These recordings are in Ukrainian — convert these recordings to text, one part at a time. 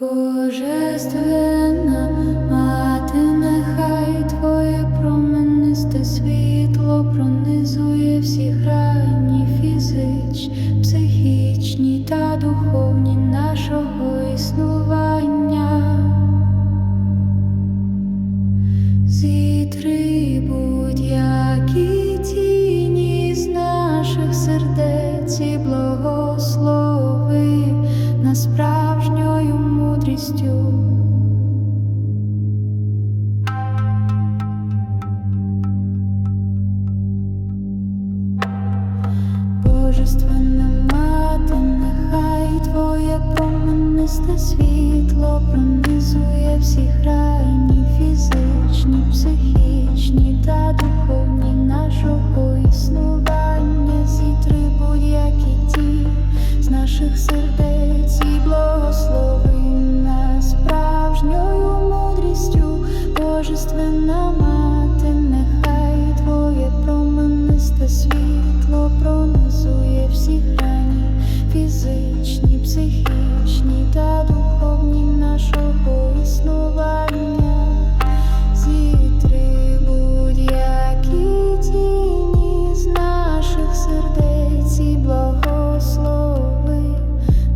Божественна Божественна мати, нехай твоє променисте світло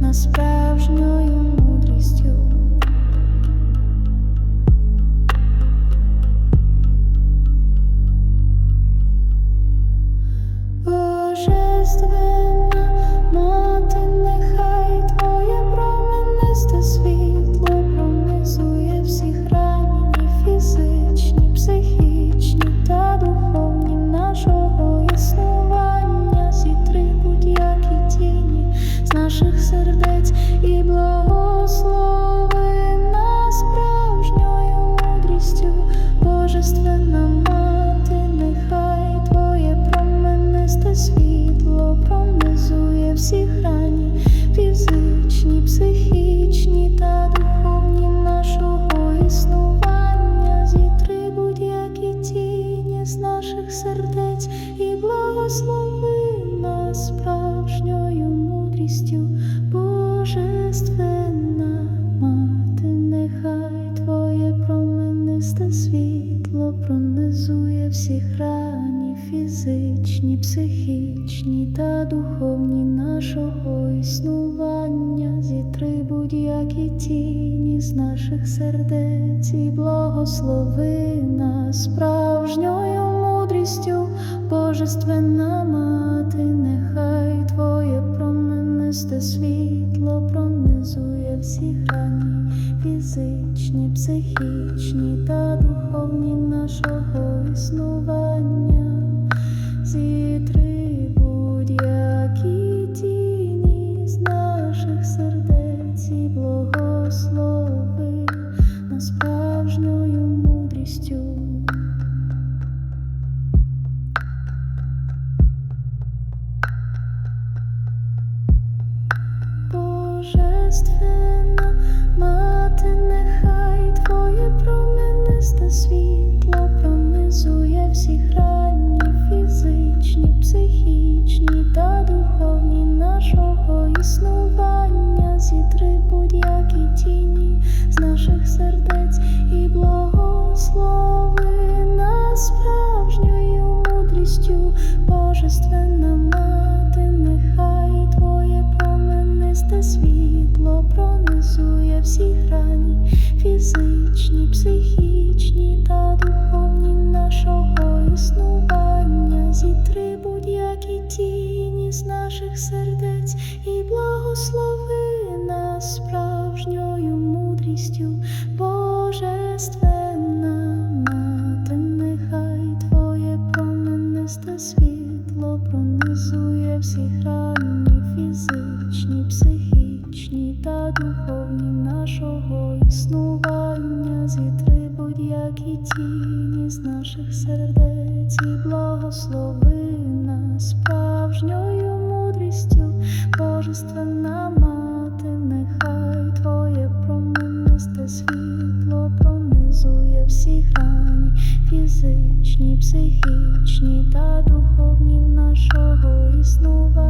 нас справжньою мудрістю. Божественна всі грані фізичні, психічні та духовні нашого існування. Зітри будь-які тіні з наших сердець і благослови нас справжньою мудрістю, Божественна мати, нехай твоє променисте світло пронизує всі грані фізичні, психічні та духовні нашого існування. Зітри будь-які тіні з наших сердець і благослови нас справжньою мудрістю, Божественна мати, нехай твоє променисте світло пронизує всі грані фізичні, психічні та духовні нашого існування. Мати, нехай твоє променисте світло пронизує всі грані фізичні, психічні та духовні нашого існування. Зітри справжньою Божественна мати, нехай твоє променисте світло пронизує всі грані фізичні, психічні світло пронизує всі грані фізичні, психічні та духовні нашого існування. Зітри будь-які тіні з наших сердець і благослови нас справжньою мудрістю, Божественна мати, нехай твоє променисте світло пронизує всі грані фізичні, психічні та snowball.